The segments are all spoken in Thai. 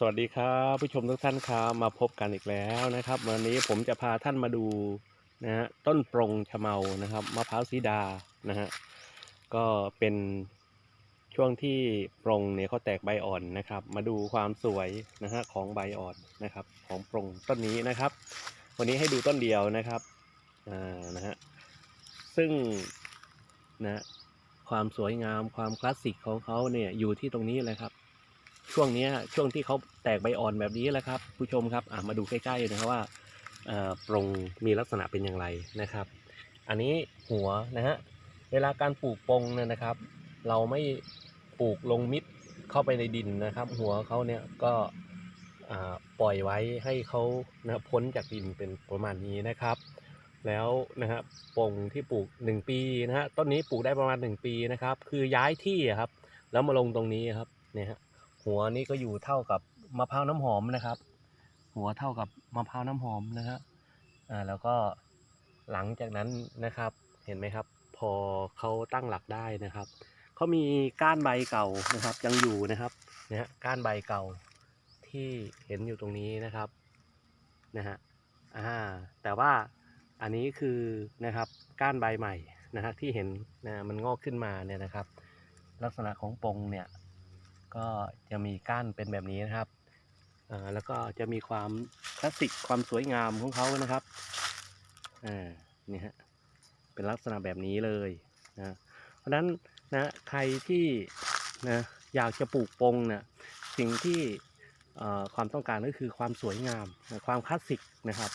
สวัสดีครับผู้ชมทุกท่านครับมาพบกันอีกแล้วนะครับ วันนี้ผมจะพาท่านมาดูนะฮะต้นปรงชะเมานะครับมะพร้าวสีดานะฮะก็เป็นช่วงที่ปรงเนี่ยเขาแตกใบอ่อนนะครับ มาดูความสวยนะฮะของใบอ่อนนะครับ ของปรงต้นนี้นะครับ วันนี้ให้ดูต้นเดียวนะครับอ่านะฮะซึ่งนะความสวยงามความคลาสสิกของเขาเนี่ยอยู่ที่ตรงนี้เลยครับ ช่วงนี้ช่วงที่เขาแตกใบอ่อนแบบนี้แหละครับ ผู้ชมครับมาดูใกล้ๆนะครับว่าปรงมีลักษณะเป็นอย่างไรนะครับ อันนี้หัวนะฮะเวลาการปลูกปงเนี่ยนะครับ เราไม่ปลูกลงมิดเข้าไปในดินนะครับ หัวเขาเนี่ยก็ปล่อยไว้ให้เขานะพ้นจากดินเป็นประมาณนี้นะครับ แล้วนะฮะปงที่ปลูก 1 ปีนะฮะต้นนี้ปลูกได้ประมาณ 1 ปีนะครับ คือย้ายที่ครับ แล้วมาลงตรงนี้ครับเนี่ยฮะ หัวนี้ก็อยู่เท่ากับมะพร้าวน้ำหอมนะครับ หัวเท่ากับมะพร้าวน้ำหอมนะฮะอ่าแล้วก็หลังจากนั้นนะครับเห็นไหมครับ พอเขาตั้งหลักได้นะครับเขามีก้านใบเก่านะครับยังอยู่นะครับนะฮะก้านใบเก่าที่เห็นอยู่ตรงนี้นะครับนะฮะอ่าแต่ว่าอันนี้คือนะครับก้านใบใหม่นะฮะที่เห็นนะมันงอกขึ้นมาเนี่ยนะครับ ลักษณะของปงเนี่ย ก็จะมีก้านเป็นแบบนี้นะครับแล้วก็จะมีความคลาสสิกความสวยงามของเขานะครับอ่านี่ฮะเป็นลักษณะแบบนี้เลยนะเพราะนั้นนะใครที่นะอยากจะปลูกปงเนี่ยสิ่งที่ความต้องการก็คือความสวยงามนะความคลาสสิกนะครับ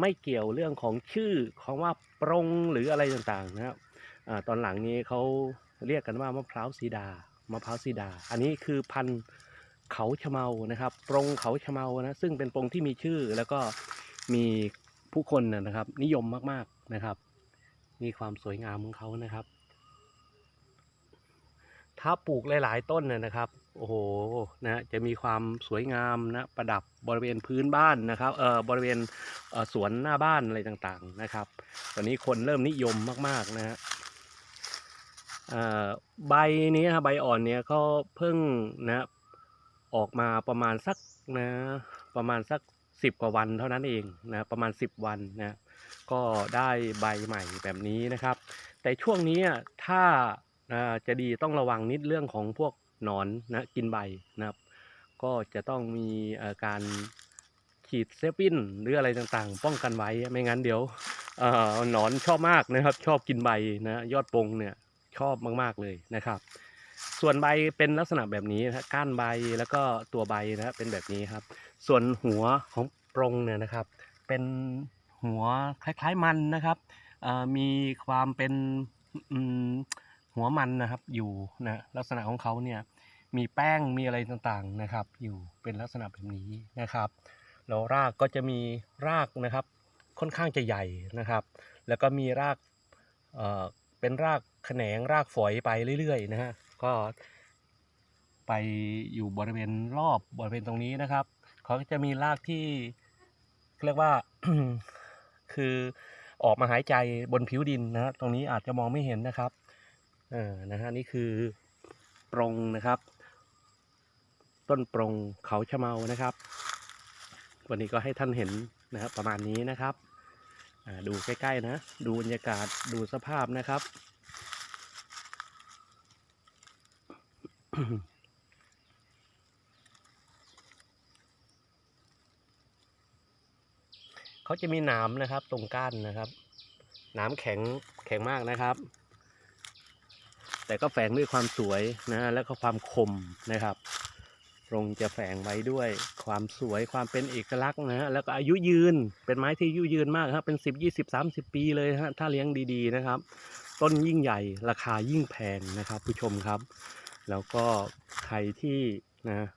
ไม่เกี่ยวเรื่องของชื่อของว่าปรงหรืออะไรต่างๆนะครับอตอนหลังนี้เขาเรียกกันว่ามะพร้าวสีดา มะพร้าวสีดา อันนี้คือพันธุ์เขาชะเมานะครับ ปรงเขาชะเมานะซึ่งเป็นปรงที่มีชื่อแล้วก็มีผู้คนนะครับ นิยมมากๆนะครับ มีความสวยงามของเขานะครับ ถ้าปลูกหลายๆต้นนะครับโอ้โหนะจะมีความสวยงามนะประดับบริเวณพื้นบ้านนะครับเอ่อบริเวณเออสวนหน้าบ้านอะไรต่างๆนะครับ ตอนนี้คนเริ่มนิยมมากๆนะฮะ ใบนี้ครับใบอ่อนเนี้ยเขาเพิ่งนะออกมาประมาณสักนะประมาณสักสิบกว่าวันเท่านั้นเองนะประมาณสิบวันนะก็ได้ใบใหม่แบบนี้นะครับ แต่ช่วงนี้อะถ้าจะดีต้องระวังนิดเรื่องของพวกหนอนนะกินใบนะครับ ก็จะต้องมีการฉีดเซฟินหรืออะไรต่างๆ ป้องกันไว้ไม่งั้นเดี๋ยวหนอนชอบมากนะครับ ชอบกินใบนะยอดปงเนี่ย ชอบมาก ๆ เลยนะครับ ส่วนใบเป็นลักษณะแบบนี้นะก้านใบแล้วก็ตัวใบนะเป็นแบบนี้ครับ ส่วนหัวของปรงเนี่ยนะครับ เป็นหัวคล้าย ๆ มันนะครับมีความเป็นหัวมันนะครับอยู่นะลักษณะของเขาเนี่ยมีแป้งมีอะไรต่างๆนะครับ อยู่เป็นลักษณะแบบนี้นะครับแล้วรากก็จะมีรากนะครับ ค่อนข้างจะใหญ่นะครับ แล้วก็มีราก เป็นรากแขนงรากฝอยไปเรื่อยๆนะฮะก็ไปอยู่บริเวณรอบบริเวณตรงนี้นะครับเขาจะมีรากที่เรียกว่าคือออกมาหายใจบนผิวดินนะฮะตรงนี้อาจจะมองไม่เห็นนะครับเออนะฮะนี่คือปรงนะครับ ต้นปรงเขาชะเมานะครับ วันนี้ก็ให้ท่านเห็นนะครับประมาณนี้นะครับ ดูใกล้ๆนะ ดูบรรยากาศดูสภาพนะครับ เขาจะมีหนามนะครับตรงก้านนะครับหนามแข็งแข็งมากนะครับ แต่ก็แฝงด้วยความสวยนะแล้วก็ความคมนะครับ ตรงจะแฝงไว้ด้วยความสวยความเป็นเอกลักษณ์นะฮะแล้วก็อายุยืนเป็นไม้ที่อายุยืนมากครับเป็นสิบยี่สิบสามสิบปีเลยฮะถ้าเลี้ยงดีๆนะครับ ต้นยิ่งใหญ่ราคายิ่งแพงนะครับ ผู้ชมครับ แล้วก็ใครที่นะ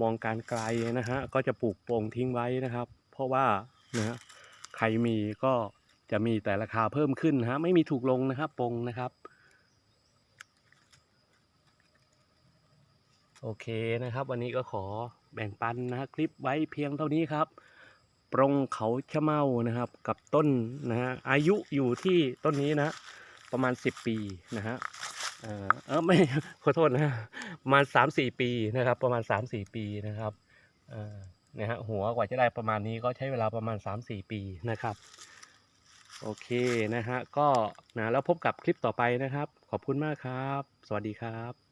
มองการไกลนะฮะก็จะปลูกโปร่งทิ้งไว้นะครับ เพราะว่านะฮะใครมีก็จะมีแต่ราคาเพิ่มขึ้นนะฮะไม่มีถูกลงนะครับปงนะครับ โอเคนะครับ วันนี้ก็ขอแบ่งปันนะฮะคลิปไว้เพียงเท่านี้ครับปรงเขาชะเมานะครับ กับต้นนะฮะอายุอยู่ที่ต้นนี้นะ ประมาณ 10 ปีนะฮะเออเออไม่ขอโทษนะประมาณ 3-4 ปีนะครับ ประมาณ 3-4 ปีนะครับอ่านะฮะหัวกว่าจะได้ประมาณนี้ก็ใช้เวลาประมาณ 3-4 ปีนะครับโอเคนะฮะก็นะแล้วพบกับคลิปต่อไปนะครับ ขอบคุณมากครับ สวัสดีครับ